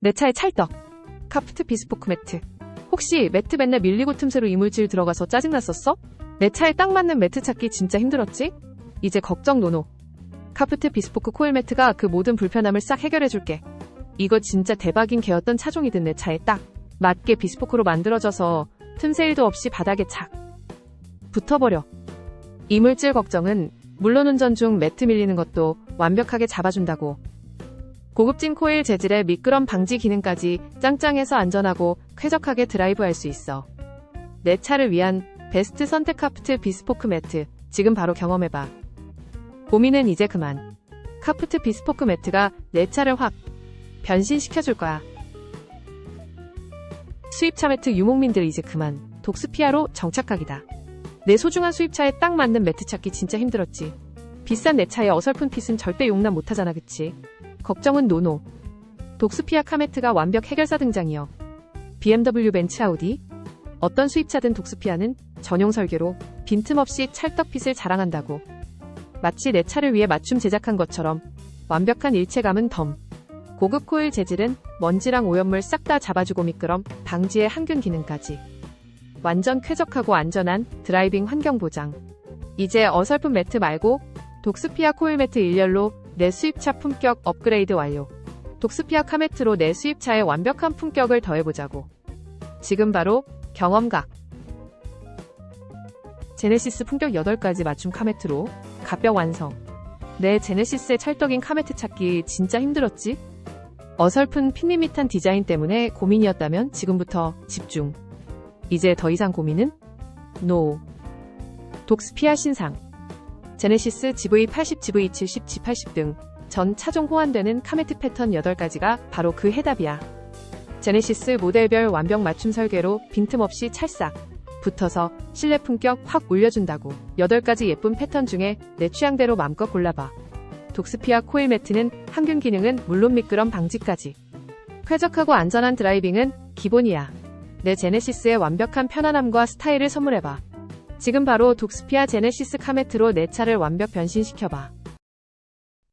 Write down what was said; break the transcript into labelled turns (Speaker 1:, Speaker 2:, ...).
Speaker 1: 내 차에 찰떡. 카프트 비스포크 매트. 혹시 매트 맨날 밀리고 틈새로 이물질 들어가서 짜증났었어? 내 차에 딱 맞는 매트 찾기 진짜 힘들었지? 이제 걱정 노노. 카프트 비스포크 코일 매트가 그 모든 불편함을 싹 해결해줄게. 이거 진짜 대박인 개였던 차종이든 내 차에 딱 맞게 비스포크로 만들어져서 틈새 일도 없이 바닥에 착 붙어버려. 이물질 걱정은 물론 운전 중 매트 밀리는 것도 완벽하게 잡아준다고. 고급진 코일 재질의 미끄럼 방지 기능까지 짱짱해서 안전하고 쾌적하게 드라이브할 수 있어. 내 차를 위한 베스트 선택 카프트 비스포크 매트 지금 바로 경험해봐. 고민은 이제 그만. 카프트 비스포크 매트가 내 차를 확 변신시켜줄 거야. 수입차 매트 유목민들 이제 그만. 독스피아로 정착하기다. 내 소중한 수입차에 딱 맞는 매트 찾기 진짜 힘들었지. 비싼 내 차에 어설픈 핏은 절대 용납 못하잖아 그치? 걱정은 노노. 독스피아 카메트가 완벽 해결사 등장이여. BMW 벤츠 아우디? 어떤 수입차든 독스피아는 전용 설계로 빈틈없이 찰떡핏을 자랑한다고. 마치 내 차를 위해 맞춤 제작한 것처럼 완벽한 일체감은 덤. 고급 코일 재질은 먼지랑 오염물 싹 다 잡아주고 미끄럼 방지의 항균 기능까지. 완전 쾌적하고 안전한 드라이빙 환경 보장. 이제 어설픈 매트 말고 독스피아 코일 매트 일렬로 내 수입차 품격 업그레이드 완료. 독스피아 카메트로 내 수입차에 완벽한 품격을 더해보자고. 지금 바로 경험각. 제네시스 품격 8가지 맞춤 카메트로 가뼈 완성. 내 제네시스의 찰떡인 카메트 찾기 진짜 힘들었지? 어설픈 핀리밋한 디자인 때문에 고민이었다면 지금부터 집중. 이제 더 이상 고민은? NO. 독스피아 신상. 제네시스 GV80, GV70, G80 등 전 차종 호환되는 카메트 패턴 8가지가 바로 그 해답이야. 제네시스 모델별 완벽 맞춤 설계로 빈틈없이 찰싹 붙어서 실내 품격 확 올려준다고. 8가지 예쁜 패턴 중에 내 취향대로 맘껏 골라봐. 독스피아 코일 매트는 항균 기능은 물론 미끄럼 방지까지. 쾌적하고 안전한 드라이빙은 기본이야. 내 제네시스의 완벽한 편안함과 스타일을 선물해봐. 지금 바로 독스피아 제네시스 카메트로 내 차를 완벽 변신시켜봐.